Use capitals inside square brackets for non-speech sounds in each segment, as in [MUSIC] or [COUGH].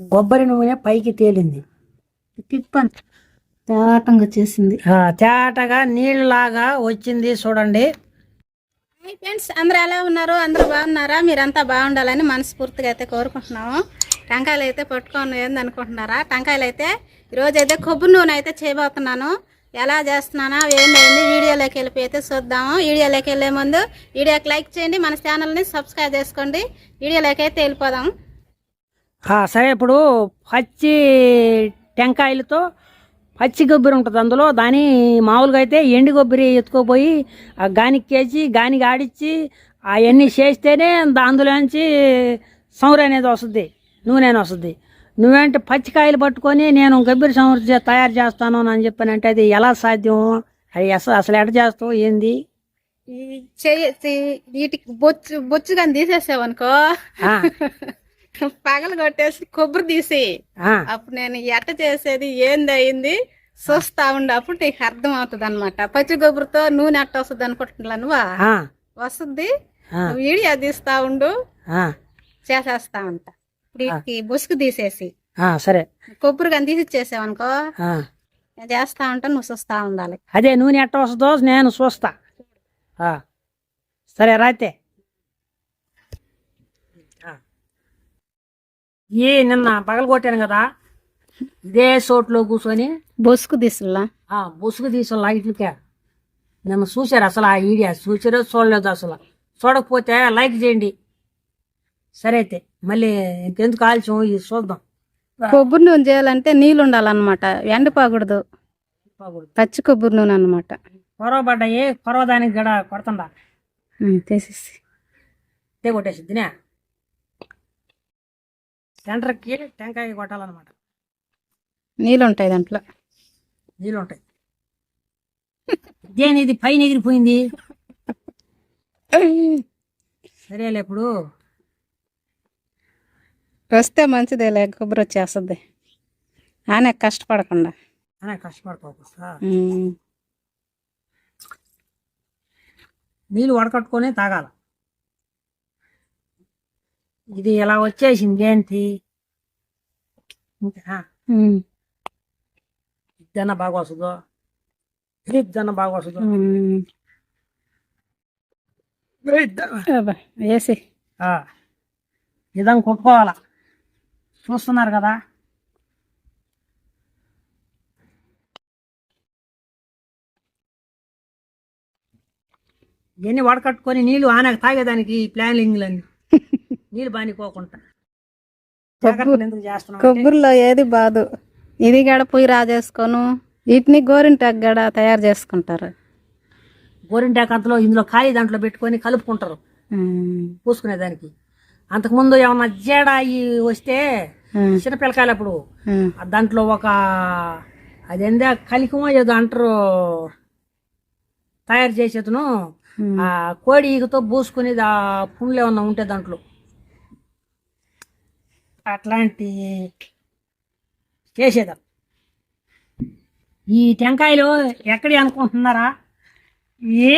కొబ్బరి నూనె పైకి తేలింది. తిప్పను తేటంగా వచ్చేసింది ఆ, తేటగా నీళ్ళలాగా వచ్చింది చూడండి. హాయ్ ఫ్రెండ్స్ అందరూ ఎలా ఉన్నారు? అందరూ బాగున్నారా? మీరంతా బాగుండాలని మనస్ఫూర్తిగా అయితే కోరుకుంటున్నాము. టెంకాయలు అయితే పట్టుకొని ఏంది అనుకుంటున్నారా టెంకాయలు అయితే ఈరోజు అయితే కొబ్బరి నూనె అయితే చేయబోతున్నాను. ఎలా చేస్తున్నానా? ఏంది వీడియోలోకి వెళ్ళిపోయి అయితే చూద్దాము. వీడియోలోకి వెళ్ళే ముందు వీడియోకి లైక్ చేయండి. మన ఛానల్ని సబ్స్క్రైబ్ చేసుకోండి. వీడియోలోకి అయితే వెళ్ళిపోదాం. ఆ, సరే ఇప్పుడు పచ్చి టెంకాయలతో పచ్చి కొబ్బరి ఉంటుంది అందులో. దాని మామూలుగా అయితే ఎండు కొబ్బరి ఎత్తుకోపోయి ఆ గానికి కేసి గానికి ఆడిచ్చి అవన్నీ చేస్తేనే అందులోంచి సౌర అనేది వస్తుంది నూనె వస్తుంది. నువ్వేంటి పచ్చికాయలు పట్టుకొని నేను కొబ్బరి సౌర చే- తయారు చేస్తాను అని చెప్పానంటే అది ఎలా సాధ్యం? అది అసలు అసలు ఎట చేస్తావు? ఏంది? చెయ్యి- వీటికి బొచ్చు బొచ్చు కానీ తీసేసావనుకో. [LAUGHS] పగలు కొట్టేసి కొబ్బరి తీసి అప్పుడు నేను ఎట్ట చేసేది ఏంది అయింది? చూస్తా ఉండే అప్పుడు నీకు అర్థం అవుతుంది అనమాట పచ్చి కొబ్బరితో నూనె అట్ట వస్తుంది అనుకుంటున్నా నువ్వా? వస్తుంది. నువ్వు వీడియో తీస్తా ఉండు. చేసేస్తా ఉంటా ఇప్పుడు బుసుకు తీసేసి. సరే. కొబ్బరి కానీ తీసి ఇచ్చేసావనుకో. చేస్తా ఉంటా నువ్వు చూస్తా ఉండాలి. అదే నూనె ఎట్ట వస్తుందో నేను చూస్తా ఆ. సరే రాతే ఏ నిన్న పగలు కొట్టాను కదా. ఇదే చోట్లో కూర్చొని బొసుకు తీసులా ఆ బుసుగు తీసిన లైట్లకే. నిన్న చూశారు అసలు ఆ వీడియో. చూసారో చూడలేదు అసలు. చూడకపోతే లైక్ చేయండి. సరే అయితే మళ్ళీ ఇంకెందుకు ఆలస్యం? ఇది చూద్దాం. కొబ్బరి నూనె చేయాలంటే నీళ్ళు ఉండాలన్నమాట. ఎండిపోకూడదు పచ్చి కొబ్బరి నూనె అనమాట కొరవ పడ్డాయి కొరవ దానికి గడ కొడుతుందా? తీసేసి. తే సెంటర్కి టెంకాయ కొట్టాలన్నమాట. నీళ్ళు ఉంటాయి దాంట్లో. నీళ్ళు ఉంటాయి ఇదేని ఇది? పైన ఎగిరిపోయింది. సరేలే ఇప్పుడు. వస్తే మంచిదేలే కొబ్బరి వచ్చేస్తుంది. ఆయన కష్టపడకుండా. అనే కష్టపడుకోకుండా. నీళ్ళు వడకట్టుకొని తాగాల. ఇది ఇలా వచ్చేసింది ఏంటి? ఇంకా ఉమ్. ఇద్దన్న బాగా వస్తుందో ఇద్దన్న బాగా వస్తుందో వేసి. ఇదం కొట్టుకోవాలా? చూస్తున్నారు కదా? ఇవన్నీ వడకట్టుకొని నీళ్ళు ఆనకు తాగేదానికి ప్లానింగ్లన్నీ నీళ్ళు ఎందుకు చేస్తున్నాం అంటే, కొబ్బరిలో ఏది బాదు. ఇది గడ పొయ్యి రాజేసుకోను. వీటిని గోరింటాకు గడ తయారు చేసుకుంటారు. గోరింటాకు అంతలో ఇందులో ఖాళీ దాంట్లో పెట్టుకొని కలుపుకుంటారు. ఉమ్. పూసుకునేదానికి. అంతకుముందు ఏమన్నా జేడ అయ్యి వస్తే. చిన్నపిల్లకాయలు అప్పుడు ఉమ్. ఆ దాంట్లో ఒక అదేందా కలికమో ఏదో అంటారు. తయారు చేసేతను. ఆ కోడి ఈగతో పూసుకుని ఆ పుండ్లు ఏమన్నా ఉంటే దాంట్లో. అట్లాంటి చేసేదా ఈ టెంకాయలు ఎక్కడి అనుకుంటున్నారా? ఈ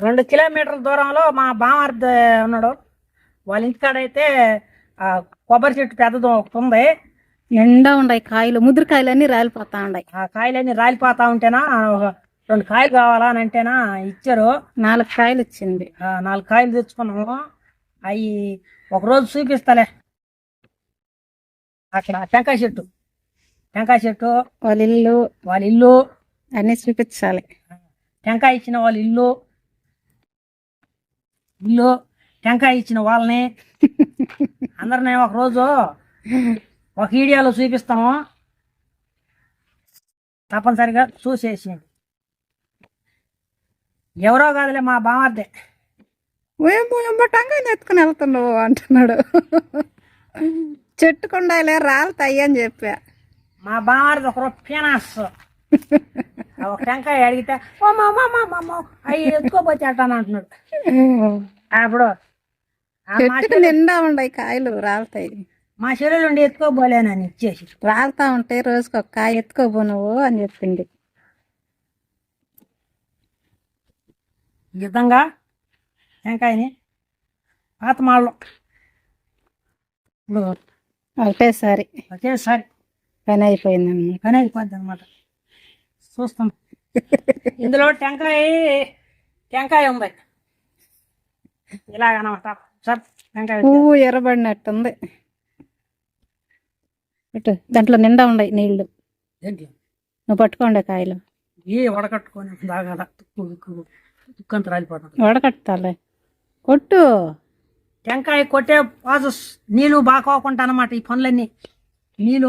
రెండు కిలోమీటర్ల దూరంలో మా బామార్ది ఉన్నాడు. వాళ్ళ ఇంటికాడైతే ఆ కొబ్బరి చెట్టు పెద్దది ఒకటి ఉంది. ఎండా ఉన్నాయి కాయలు ముదిరికాయలు అన్ని రాలిపోతా ఉన్నాయి ఆ కాయలన్నీ రాలిపోతా ఉంటేనా రెండు కాయలు కావాలా అని అంటేనా ఇచ్చారు. నాలుగు కాయలు ఇచ్చింది. ఆ, నాలుగు కాయలు తెచ్చుకున్నాము. అవి ఒకరోజు చూపిస్తాలే. అక్కడ టెంకాయ చెట్టు. టెంకాయ చెట్టు వాళ్ళ ఇల్లు. వాళ్ళ ఇల్లు. అన్ని చూపించాలి. టెంకాయ ఇచ్చిన వాళ్ళ ఇల్లు. ఇల్లు. టెంకాయ ఇచ్చిన వాళ్ళని. అందరిని ఒకరోజు ఒక వీడియోలో చూపిస్తాము. తప్పనిసరిగా చూసేసేయండి. ఎవరో కాదులే మా బామార్దే టంగా ఎత్తుకుని వెళ్తున్నావు అంటున్నాడు. చెట్టుకుండాలే రాలుతాయి అని చెప్పా. మా బామారిది ఒక పీనాస్. ఒక టెంకాయ అడిగితే ఓ మా మా మా మా అవి ఎత్తుకోపోతే అంటున్నాడు. అప్పుడు చెట్టుకు నిండా ఉన్నాయి కాయలు రాలుతాయి. మా చెల్లెలు ఉండి ఎత్తుకోబోలేనని ఇచ్చేసి. రాలుతా ఉంటే రోజుకి ఒక కాయ ఎత్తుకోబో నువ్వు అని చెప్పింది. విధంగా టెంకాయని పాత మాళ్ళు ఇప్పుడు ఒకటేసారి ఒకేసారి పని అయిపోయింది పని అయిపోద్ది అనమాట చూస్తాం ఇందులో టెంకాయ టెంకాయ ఉంది. ఇలాగనమాట. సార్ టెంకాయ పువ్వు ఎర్రబడినట్టుంది. ఇటు దాంట్లో నిండా ఉన్నాయి నీళ్ళు. నువ్వు పట్టుకోండి కాయలు. ఏ వడకట్టుకొని దాగా తుక్కు తుక్కు తుక్కంత రాలిపోతుంది. వడకట్టాలి. కొట్టు. టెంకాయ కొట్టే ప్రాసెస్ నీళ్ళు బాకోకుండా అనమాట ఈ పనులన్నీ. నీళ్ళు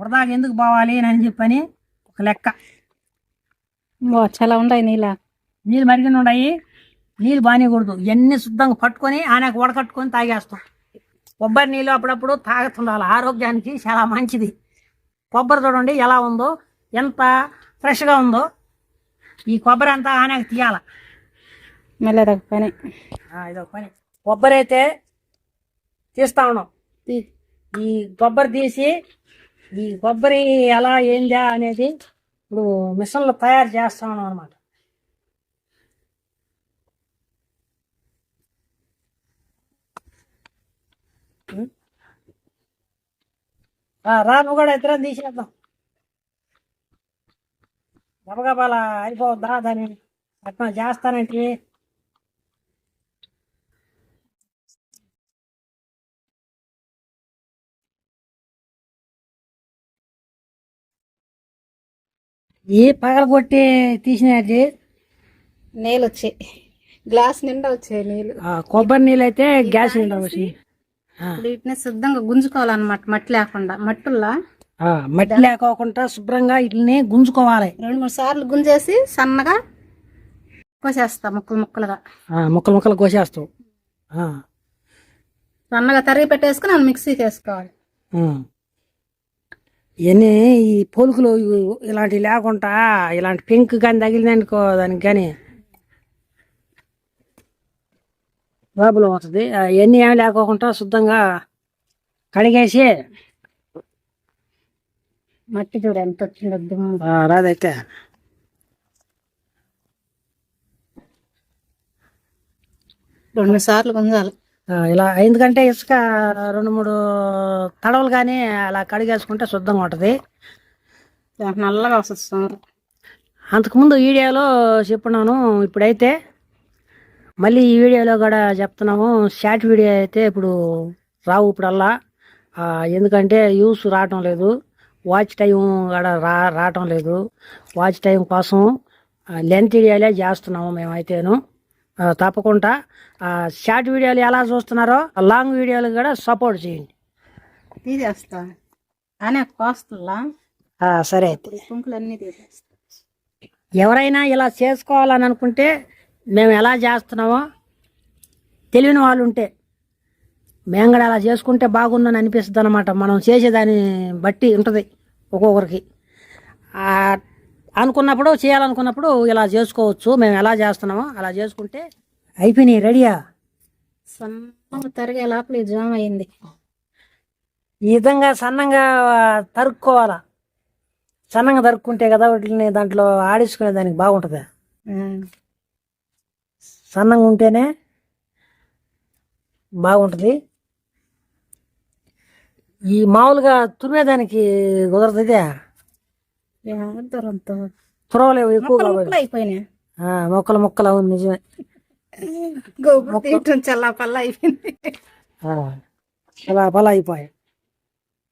వరదాగా ఎందుకు పోవాలి అని చెప్పని ఒక లెక్క. ఓ, చాలా ఉన్నాయి నీళ్ళ. నీళ్ళు మరిగిన ఉన్నాయి. నీళ్ళు బానేకూడదు ఇవన్నీ శుద్ధంగా పట్టుకొని ఆయనకు వడకట్టుకొని తాగేస్తాం. కొబ్బరి నీళ్ళు అప్పుడప్పుడు తాగుతుండాలి. ఆరోగ్యానికి చాలా మంచిది. కొబ్బరి చూడండి ఎలా ఉందో ఎంత ఫ్రెష్గా ఉందో. ఈ కొబ్బరి అంతా ఆనకు తీయాల. మళ్ళీ అదొక పని. ఇదొక పని. కొబ్బరి అయితే తీస్తా ఉన్నాం. ఈ కొబ్బరి తీసి ఈ కొబ్బరి ఎలా ఏందా అనేది ఇప్పుడు మిషన్లో తయారు చేస్తా ఉన్నాం అనమాట రా నువ్వు కూడా ఇద్దరం తీసేద్దాం. గబగబాల అయిపోద్దా దాన్ని? అట్లా చేస్తానంటే ఏ పగలగొట్టి తీసినది నీళ్ళు వచ్చాయి గ్లాస్ నిండా వచ్చాయి నీళ్ళు కొబ్బరి నీళ్ళు అయితే గ్యాస్ సిలిండర్ వచ్చి ఇప్పుడు వీటిని శుద్ధంగా గుంజుకోవాలన్నమాట మట్టి లేకుండా. మట్టుల్లా? మట్టి లేకోకుండా శుభ్రంగా వీటిని గుంజుకోవాలి. రెండు మూడు సార్లు గుంజేసి సన్నగా కోసేస్తా ముక్కలు ముక్కలుగా. ఆ, ముక్కలు ముక్కలు కోసేస్తావు సన్నగా తరిగి పెట్టేసుకుని మిక్సీకి వేసుకోవాలి. ఇవన్నీ ఈ పొలుకులు ఇలాంటివి లేకుండా ఇలాంటి పెంక్ కానీ తగిలిందనుకో దానికి కానీ. ప్రాబ్లం అవుతుంది ఇవన్నీ ఏమి లేకోకుండా శుద్ధంగా కడిగేసి మట్టి చూడు ఎంత వచ్చిందో రాదైతే. రెండు మూడు సార్లు ఆ, ఇలా ఎందుకంటే ఇసుక రెండు మూడు తడవలు కానీ అలా కడిగేసుకుంటే శుద్ధంగా ఉంటుంది. నల్లగా వస్తుంది అంతకుముందు వీడియోలో చెప్పున్నాను ఇప్పుడైతే మళ్ళీ ఈ వీడియోలో కూడా చెప్తున్నాము. షార్ట్ వీడియో అయితే ఇప్పుడు రావు ఇప్పుడల్లా. ఎందుకంటే యూస్ రావటం లేదు. వాచ్ టైం కూడా రా రావటం లేదు. వాచ్ టైం కోసం లెంత్ వీడియోలే చేస్తున్నాము మేమైతేను. తప్పకుండా. షార్ట్ వీడియోలు ఎలా చూస్తున్నారో లాంగ్ వీడియోలు కూడా సపోర్ట్ చేయండి. తీసేస్తా. ఆ, సరే అయితే. తీసేస్తా. ఎవరైనా ఇలా చేసుకోవాలని అనుకుంటే మేము ఎలా చేస్తున్నామో తెలియని వాళ్ళు ఉంటే మేము కూడా అలా చేసుకుంటే బాగుందని అనిపిస్తుంది అనమాట మనం చేసేదాన్ని బట్టి ఉంటుంది ఒక్కొక్కరికి. అనుకున్నప్పుడు చేయాలనుకున్నప్పుడు ఇలా చేసుకోవచ్చు. మేము ఎలా చేస్తున్నామో అలా చేసుకుంటే అయిపోయినాయి. రెడీయా? సన్నగా తరిగే లోపల జామ్ అయింది. ఈ విధంగా సన్నంగా తరుక్కోవాలా? సన్నంగా తరుక్కుంటే కదా వాటిని దాంట్లో ఆడించుకునే దానికి బాగుంటుంది. సన్నంగా ఉంటేనే బాగుంటుంది. ఈ మామూలుగా తురిమేదానికి కుదరదు ఇదే. దూరంతో తురవలేవు ఎక్కువగా ముక్కలు అయిపోయినాయి. ఆ, మొక్కలు మొక్కలు అవును నిజమే. గోబు తీయటం చల్లా పల్ల అయిపోయింది. అయిపోయాయి.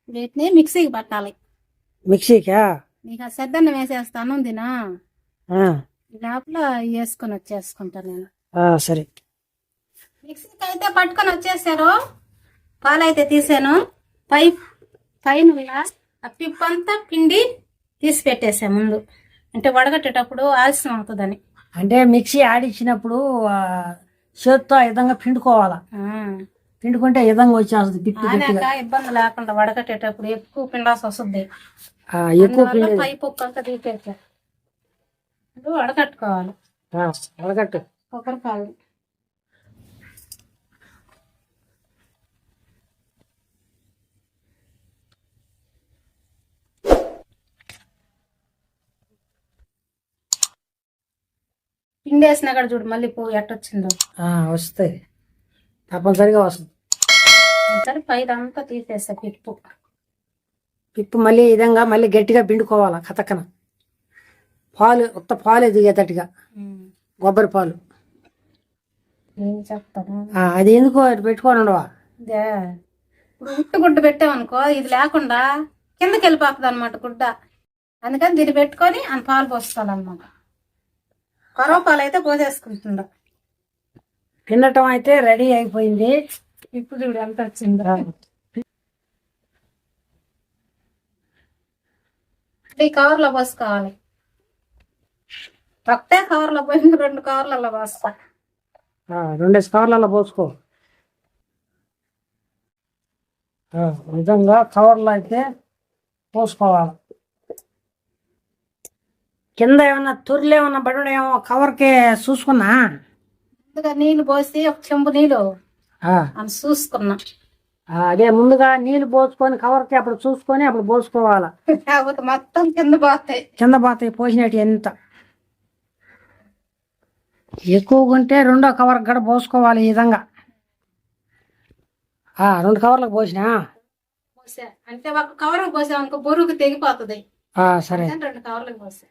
వీటిని మిక్సీకి పట్టాలి. మిక్సీకా? నీకు ఆ సెద్దన్న వేసేస్తాను దినా లోపల వేసుకొని వచ్చేసుకుంటా నేను. ఆ, సరే. మిక్సీకి అయితే పట్టుకొని వచ్చేసారు. పాలు అయితే తీసాను. పై పైన ఇలా ఆ పిప్పు అంతా పిండి తీసి పెట్టేసా ముందు. అంటే వడగట్టేటప్పుడు ఆలస్యం అవుతుందని. అంటే మిక్సీ ఆడిచ్చినప్పుడు ఆ, చేత్తో ఆ విధంగా పిండుకోవాలా? ఆ. పిండుకుంటే ఈ విధంగా వచ్చేస్తుంది ఆనాక ఇబ్బంది లేకుండా వడగట్టేటప్పుడు ఎక్కువ పిండాల్సి వస్తుంది. ఆ, ఎక్కువ అందువల్ల పిండి పై పొక్కు అంతా తీసేసా. ఇప్పుడు వడగట్టుకోవాలి. వడగట్టు. కొబ్బరికాయలు. పిండి వేసినా కూడా చూడు మళ్ళీ పువ్వు ఎట్టొచ్చిందో. ఆ, వస్తాయి. తప్పనిసరిగా వస్తుంది. ఒకసారి పైదంతా తీసేస్తా పిప్పు. పిప్పు మళ్ళీ ఈ విధంగా మళ్ళీ గట్టిగా పిండుకోవాలి కతకన. పాలు ఉత్త పాలే దిగేటట్టుగా. కొబ్బరి పాలు. అది ఎందుకో అది పెట్టుకొని ఉండవా? ఇదే. ఇప్పుడు ఉట్టు గుడ్డ పెట్టామనుకో ఇది లేకుండా కిందకి వెళ్ళిపోతుంది అనమాట గుడ్డ. అందుకని దీన్ని పెట్టుకొని ఆ పాలు పోసుకోవాలన్నమాట. పాలు అయితే పోసేసుకుంటుండ. పిండటం అయితే రెడీ అయిపోయింది. ఇప్పుడు చూడు ఎంత వచ్చిందా. ఈ కవర్లో పోసుకోవాలి ఒకటే కవర్లో పోయిన రెండు కవర్లలో ఆ, రెండేసి కవర్లలో పోసుకో. విధంగా కవర్లో అయితే పోసుకోవాలి. కింద ఏమన్నా తుర్లు ఏమన్నా పడుడేమో కవర్కి చూసుకున్నా? ముందుగా నీళ్ళు పోసి ఒక చెంబు నీళ్ళు. ఆ, అని చూసుకున్నా. అదే ముందుగా నీళ్ళు పోసుకొని కవర్కి అప్పుడు చూసుకొని అప్పుడు పోసుకోవాలి? లేకపోతే మొత్తం కింద పోతాయి. కింద పోతాయి పోసినట్టు ఎంత? ఎక్కువగా ఉంటే రెండో కవర్ కూడా పోసుకోవాలి ఈ విధంగా. ఆ, రెండు కవర్లకు పోసినా? పోసా. అంటే ఒక కవర్ పోసామనుకో బరువుకు తెగిపోతుంది. ఆ, సరే. రెండు కవర్లకు పోసా.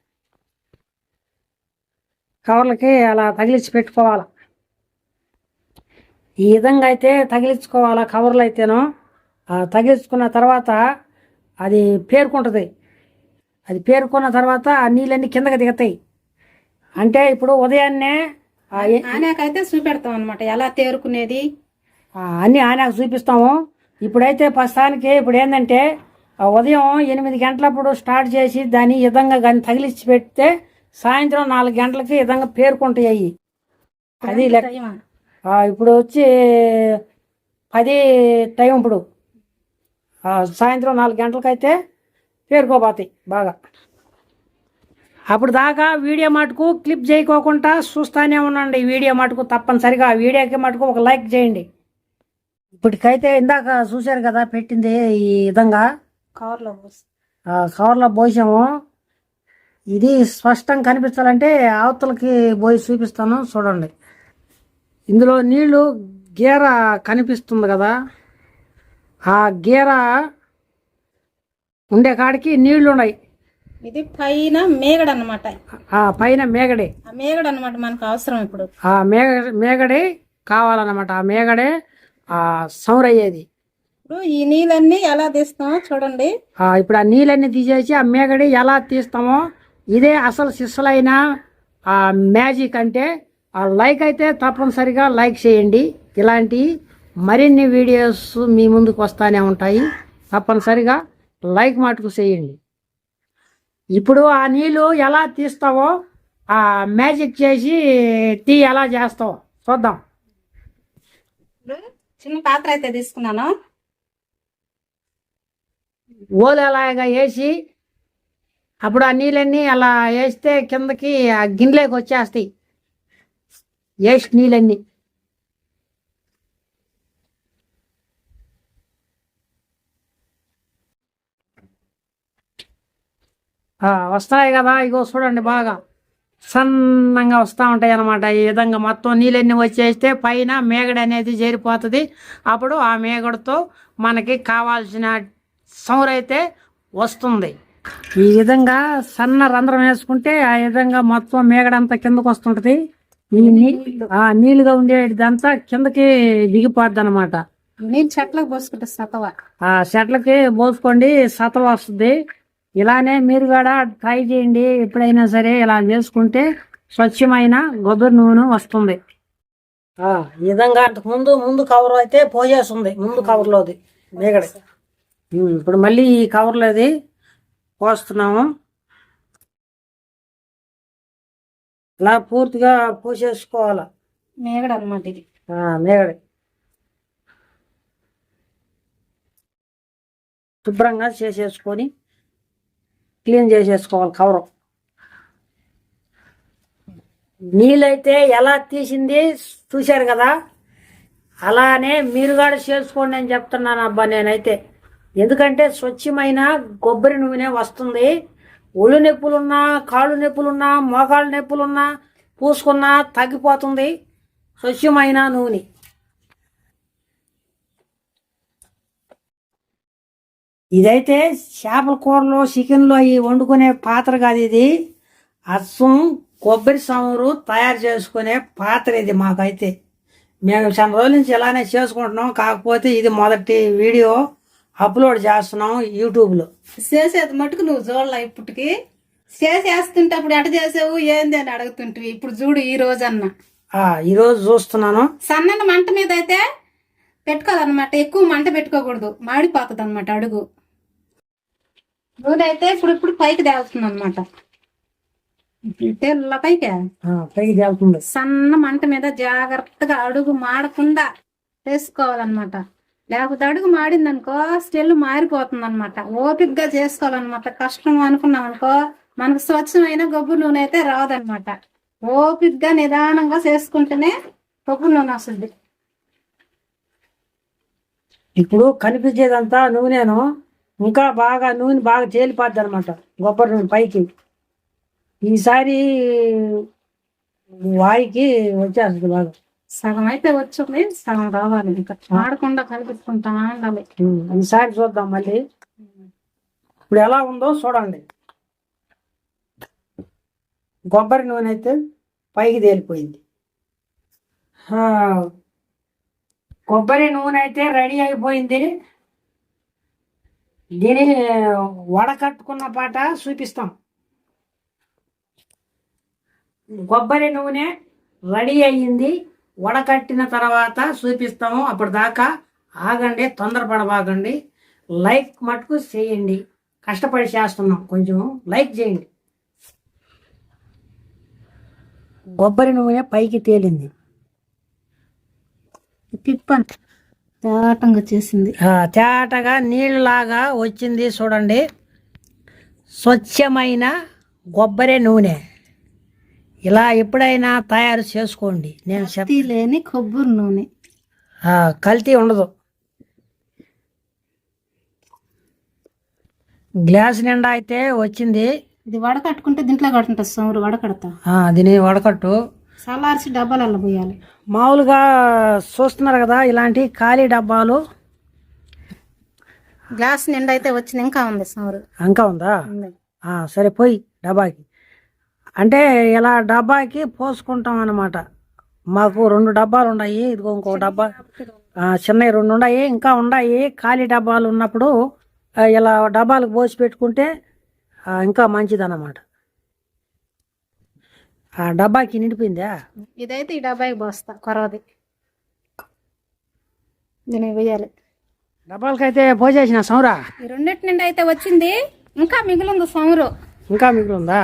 కవర్లకి అలా తగిలించి పెట్టుకోవాలి. ఈ విధంగా అయితే తగిలించుకోవాలా కవర్లు అయితేనో. ఆ తగిలించుకున్న తర్వాత అది పేరుకుంటుంది. అది పేరుకున్న తర్వాత ఆ నీళ్ళన్నీ కిందకి దిగుతాయి. అంటే ఇప్పుడు ఉదయాన్నే ఆనాకైతే చూపెడతాం అనమాట ఎలా తేరుకునేది? అన్నీ ఆయనకు చూపిస్తాము. ఇప్పుడైతే ప్రస్తుతానికి ఇప్పుడు ఏంటంటే ఆ ఉదయం ఎనిమిది గంటలప్పుడు స్టార్ట్ చేసి దాన్ని ఈ విధంగా కానీ తగిలించి పెడితే సాయంత్రం నాలుగు గంటలకి విధంగా పేరుకుంటాయి అది లెక్క. ఇప్పుడు వచ్చి పది టైం ఇప్పుడు. సాయంత్రం నాలుగు గంటలకైతే పేరుకోపోతాయి బాగా. అప్పుడు దాకా వీడియో మటుకు క్లిప్ చేయకోకుండా చూస్తానే ఉండండి. వీడియో మటుకు తప్పనిసరిగా వీడియోకి మటుకు ఒక లైక్ చేయండి. ఇప్పటికైతే ఇందాక చూశారు కదా పెట్టింది ఈ విధంగా. కవర్లో కవర్లో పోసాము. ఇది స్పష్టంగా కనిపించాలంటే అవతలకి పోయి చూపిస్తాను చూడండి. ఇందులో నీళ్ళు గీర కనిపిస్తుంది కదా. ఆ గీర ఉండే కాడికి నీళ్ళు ఉన్నాయి. ఇది పైన మేగడ అనమాట ఆ పైన మేగడే. ఆ మేగడ అనమాట మనకు అవసరం ఇప్పుడు. ఆ మేగ మేగడే కావాలన్నమాట. ఆ మేగడే ఆ సౌరయ్యేది. ఇప్పుడు ఈ నీళ్ళన్నీ ఎలా తీస్తామో చూడండి. ఆ, ఇప్పుడు ఆ నీళ్ళన్నీ తీసేసి ఆ మేగడి ఎలా తీస్తామో ఇదే అసలు సిస్సలైన ఆ మ్యాజిక్ అంటే ఆ లైక్ అయితే తప్పనిసరిగా లైక్ చేయండి. ఇలాంటి మరిన్ని వీడియోస్ మీ ముందుకు వస్తానే ఉంటాయి. తప్పనిసరిగా లైక్ మటుకు చేయండి. ఇప్పుడు ఆ నీళ్ళు ఎలా తీస్తావో ఆ మ్యాజిక్ చేసి టీ ఎలా చేస్తావో చూద్దాం. చిన్న పాత్ర అయితే తీసుకున్నాను. ఓలు అలాగా వేసి అప్పుడు ఆ నీళ్ళన్నీ అలా వేస్తే కిందకి ఆ గిన్నెలోకి వచ్చేస్తాయి. వేస్ట్ నీళ్ళన్నీ. వస్తాయి కదా ఇగో చూడండి బాగా. సన్నంగా వస్తూ ఉంటాయి అన్నమాట. ఈ విధంగా మొత్తం నీళ్ళన్నీ వచ్చేస్తే పైన మేగడ అనేది చేరిపోతుంది. అప్పుడు ఆ మేగడతో మనకి కావాల్సిన సౌరైతే వస్తుంది. ఈ విధంగా సన్న రంధ్రం వేసుకుంటే ఆ విధంగా మొత్తం మేగడంతా కిందకు వస్తుంటది. ఈ ఆ నీళ్ళుగా ఉండేదంతా కిందకి దిగిపోద్ది అనమాట చెట్లకు పోసుకుంటే సతవ. ఆ చెట్లకి పోసుకోండి సతవ వస్తుంది. ఇలానే మీరు కూడా ట్రై చేయండి. ఎప్పుడైనా సరే ఇలా చేసుకుంటే స్వచ్ఛమైన కొబ్బరి నూనె వస్తుంది. ఆ, ఈ విధంగా అంతకు ముందు ముందు కవర్ అయితే పోయేస్తుంది ముందు కవర్లోది మేగడ. ఇప్పుడు మళ్ళీ ఈ కవర్లోది పోస్తున్నాము. ఇలా పూర్తిగా పోసేసుకోవాలి? మేగడ అనమాట ఇది. మేగడ. శుభ్రంగా చేసేసుకొని క్లీన్ చేసేసుకోవాలి కవరు. నీళ్ళైతే ఎలా తీసింది చూశారు కదా? అలానే మీరు కూడా చేసుకోండి అని చెప్తున్నాను అబ్బా నేనైతే. ఎందుకంటే స్వచ్ఛమైన కొబ్బరి నూనె వస్తుంది. ఒళ్ళు నొప్పులున్నా కాళ్ళు నొప్పులున్నా మోకాళ్ళు నొప్పులున్నా పూసుకున్నా తగ్గిపోతుంది. స్వచ్ఛమైన నూనె. ఇదైతే చేపల కూరలో చికెన్లో అవి వండుకునే పాత్ర కాదు ఇది. అచ్చం కొబ్బరి సమరు తయారు చేసుకునే పాత్ర ఇది మాకైతే. మేము చాలా రోజుల నుంచి ఇలానే చేసుకుంటున్నాం. కాకపోతే ఇది మొదటి వీడియో. అప్లోడ్ చేస్తున్నాం యూట్యూబ్లో. చేసేది మటుకు నువ్వు చూడలే ఇప్పటికి. చేసేస్తుంటే అప్పుడు ఎట చేసావు ఏంది అని అడుగుతుంటివి. ఇప్పుడు చూడు ఈ రోజన్నా. ఆ, ఈరోజు చూస్తున్నాను. సన్నని మంట మీద అయితే పెట్టుకోవాలన్నమాట. ఎక్కువ మంట పెట్టుకోకూడదు. మాడిపోతుంది అనమాట అడుగు. నూనె అయితే ఇప్పుడు ఇప్పుడు పైకి తేలుతుంది అనమాట పైకి? పైకి తేలుతుంది. సన్న మంట మీద జాగ్రత్తగా అడుగు మాడకుండా చేసుకోవాలన్నమాట లేకపోతే అడుగు మాడిందనుకో స్టెల్ మారిపోతుంది అనమాట ఓపిక్గా చేసుకోవాలన్నమాట. కష్టం అనుకున్నాం అనుకో మనకు స్వచ్ఛమైన గొబ్బు నూనె అయితే రాదనమాట ఓపిక్గా నిదానంగా చేసుకుంటేనే గొబ్బు నూనె వస్తుంది. ఇప్పుడు కనిపించేదంతా నూనెను ఇంకా బాగా నూనె బాగా తేలిపోద్ది అనమాట కొబ్బరి నూనె పైకి. ఈసారి వాయికి వచ్చేస్తుంది బాగా. సగం అయితే వచ్చింది సగం రావాలి. ఇంకా మాడకుండా కలిపించుకుంటా ఉండాలి. ఈసారి చూద్దాం మళ్ళీ. ఇప్పుడు ఎలా ఉందో చూడండి. కొబ్బరి నూనె అయితే పైకి తేలిపోయింది. కొబ్బరి నూనె అయితే రెడీ అయిపోయింది. దీని వడకట్టుకున్న పాట చూపిస్తాం. కొబ్బరి నూనె రెడీ అయ్యింది. వడకట్టిన తర్వాత చూపిస్తాము. అప్పటిదాకా ఆగండి తొందరపడబాగండి లైక్ మటుకు చేయండి. కష్టపడి చేస్తున్నాం. కొంచెం లైక్ చేయండి. కొబ్బరి నూనె పైకి తేలింది. తేటంగా చేసింది. తేటగా నీళ్ళలాగా వచ్చింది చూడండి. స్వచ్ఛమైన కొబ్బరి నూనె. ఇలా ఎప్పుడైనా తయారు చేసుకోండి. నేను చెప్ కల్తీ లేని కొబ్బరి నూనె. ఆ, కల్తీ ఉండదు. గ్లాస్ నిండా అయితే వచ్చింది. ఇది వడకట్టుకుంటే దీంట్లో కట్టుంటుంది సోమరు వడకడతా ఆ, దీని వడకట్టు చల్లార్చి డబ్బాలలో పోయాలి. మామూలుగా చూస్తున్నారు కదా ఇలాంటి ఖాళీ డబ్బాలు. గ్లాస్ నిండా అయితే వచ్చింది ఇంకా ఉంది సోమరు. ఇంకా ఉందా? ఉంది. ఆ, సరే పోయి డబ్బాకి. అంటే ఇలా డబ్బాకి పోసుకుంటాం అన్నమాట. మాకు రెండు డబ్బాలు ఉన్నాయి ఇదిగో ఇంకో డబ్బా. చిన్నవి రెండు ఉన్నాయి ఇంకా ఉన్నాయి ఖాళీ డబ్బాలు ఉన్నప్పుడు ఇలా డబ్బాలకు పోసి పెట్టుకుంటే ఇంకా మంచిదన్నమాట. ఆ డబ్బాకి నిండిపోయిందా? ఇదైతే ఈ డబ్బాకి పోస్తా కొరవది. దీనికి వేయాలి డబ్బాలకైతే పోసేసిన సౌరా? ఈ రెండింటి నిండా అయితే వచ్చింది ఇంకా మిగిలింది సోమరు ఇంకా మిగిలిందా?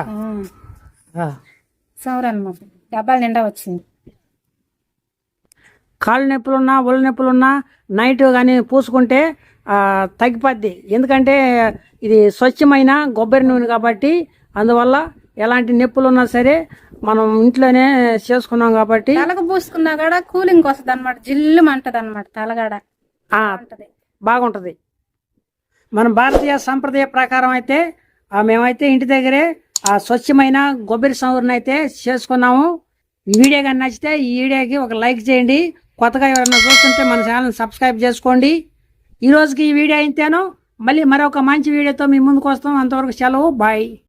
డబ్బాల నిండా వచ్చింది. కాళ్ళు నొప్పులున్నా ఒళ్ళు నొప్పులున్నా నైట్ కానీ పూసుకుంటే తగ్గిపోద్ది. ఎందుకంటే ఇది స్వచ్ఛమైన కొబ్బరి నూనె కాబట్టి అందువల్ల ఎలాంటి నొప్పులు ఉన్నా సరే మనం ఇంట్లోనే చేసుకున్నాం కాబట్టి. తలకు పూసుకున్నా కూడా కూలింగ్ వస్తుంది అనమాట జిల్లు అంటది అనమాట తలగాడ బాగుంటుంది. మన భారతీయ సంప్రదాయ ప్రకారం అయితే మేమైతే ఇంటి దగ్గరే ఆ స్వచ్ఛమైన కొబ్బరి సంవరణ అయితే చేసుకున్నాము. వీడియో కానీ నచ్చితే ఈ వీడియోకి ఒక లైక్ చేయండి. కొత్తగా ఎవరైనా చూస్తుంటే మన ఛానల్ని సబ్స్క్రైబ్ చేసుకోండి. ఈరోజుకి ఈ వీడియో అయితేను మళ్ళీ మరొక మంచి వీడియోతో మీ ముందుకు వస్తాం. అంతవరకు సెలవు. బాయ్.